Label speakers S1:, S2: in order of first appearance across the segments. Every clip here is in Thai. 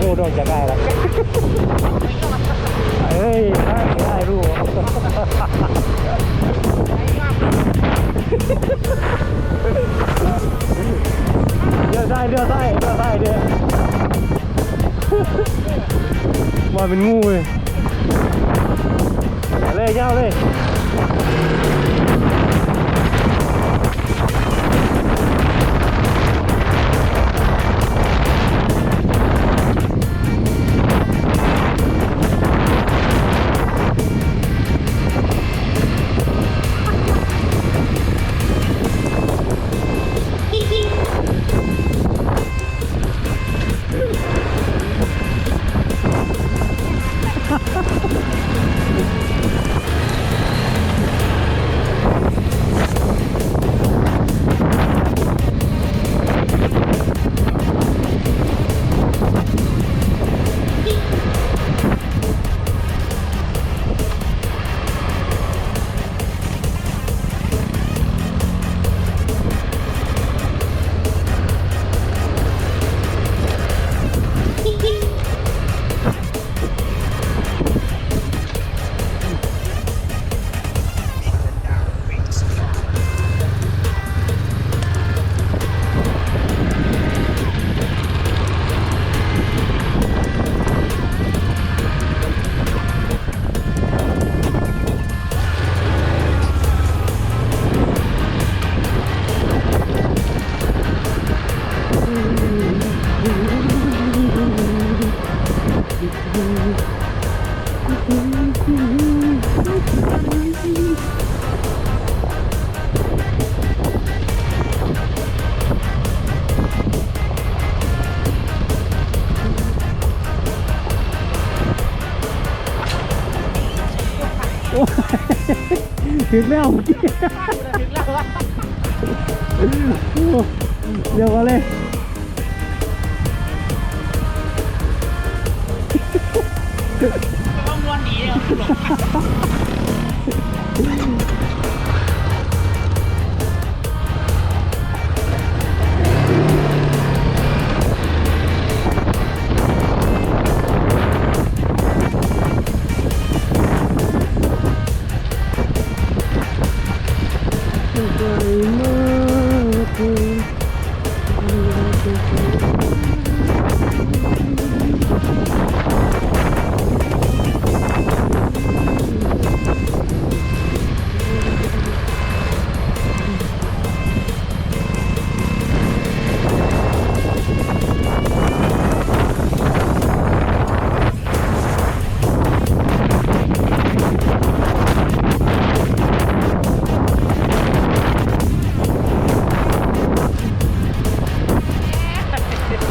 S1: หูดอกจากได้ละเอ้ยได้ได้รู้เดือดได้เดือดได้เดือดได้เดือดว่าเป็นงูเลยเอาเลยยาวเลย ถึงแล้วเมื่อกี้เดี๋ยวมาเลย
S2: por.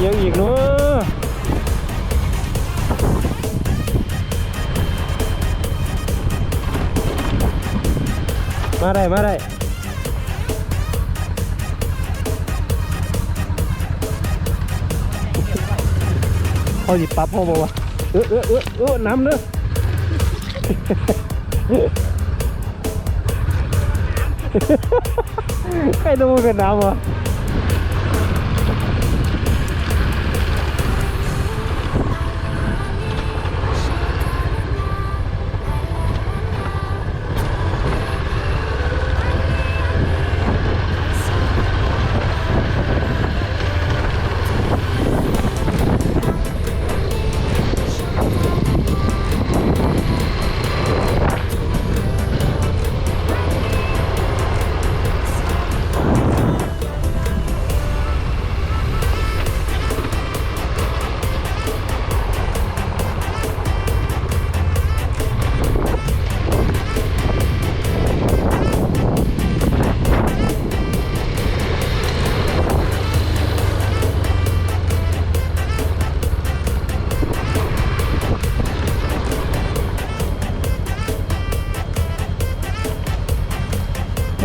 S2: ยั
S1: งอีกเนาะมาได้ มาได้เขาหยิบปั๊บเขาบอกว่าเออเออเออเออน้ำเด้อใครต้องมาเป็นน้ำวะ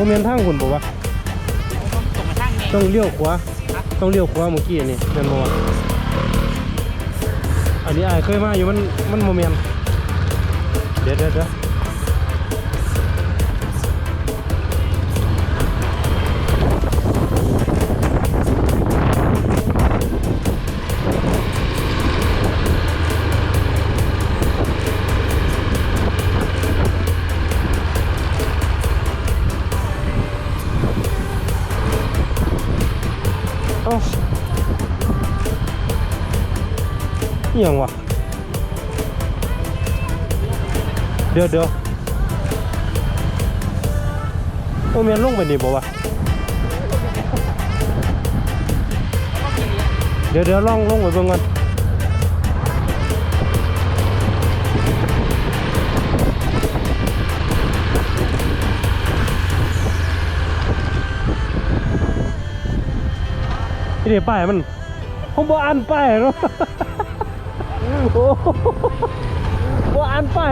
S1: เมนทางหุ่นบอกว่า
S2: ส่งมาทางนี้
S1: ต้องเลี้ยวขวาต้องเลี้ยวขวาเมื่อกี้นี่นั่นบอกว่าอันนี้อายเคยมาอยู่มันมันโมเมนเดี๋ยวเดี๋ยว อหยังวะเดี๋ยวเดี๋ยวโอ้แม่นลงไปนี่บ่วะเดี๋ยวเดี๋ยวลองลงไปเบิ่งก่อนนี่เดี๋ยวป้ายมันผมบ่อ่านป้ายเนาะ โอ้บ่อ่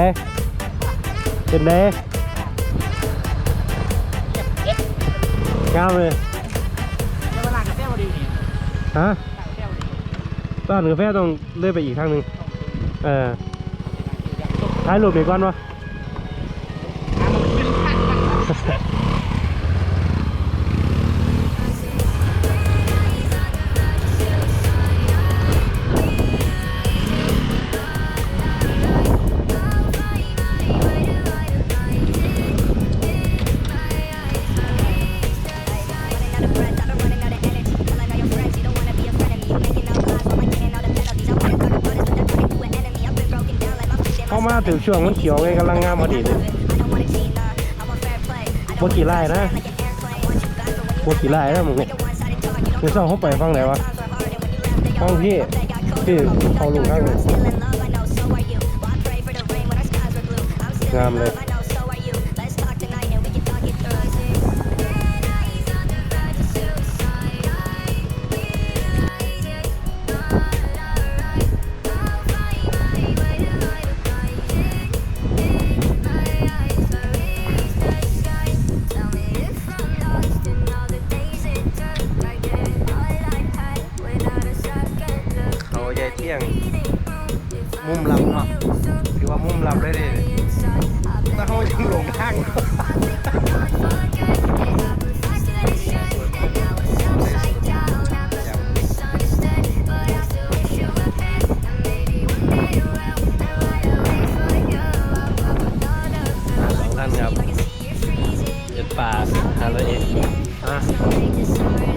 S1: เป็นไงเป็นไงงาเลย
S2: เวลากาแฟพอดีนี่
S1: ฮะ
S2: กาแฟพอดี
S1: ต้านกาแฟต้องเลื่อนไปอีกทางหนึ่งเออท้ายรูปดีก่อนวะ ถึงช่วงมันเขียวไงกำลังงามพอดีเลยบกี่ไร่นะบกี่ไร่นะมึงเนี่ยเดี๋ยวเศร้าเขาไปฟังไหนวะฟังพี่พี่เขาลุงข้างหนึ่งงามเลย ถือว่ามุ่มลับเลยดิถ้าเขายังหลงทางสองท่านครับเจ็ดป่าฮาร์เอ็กอะ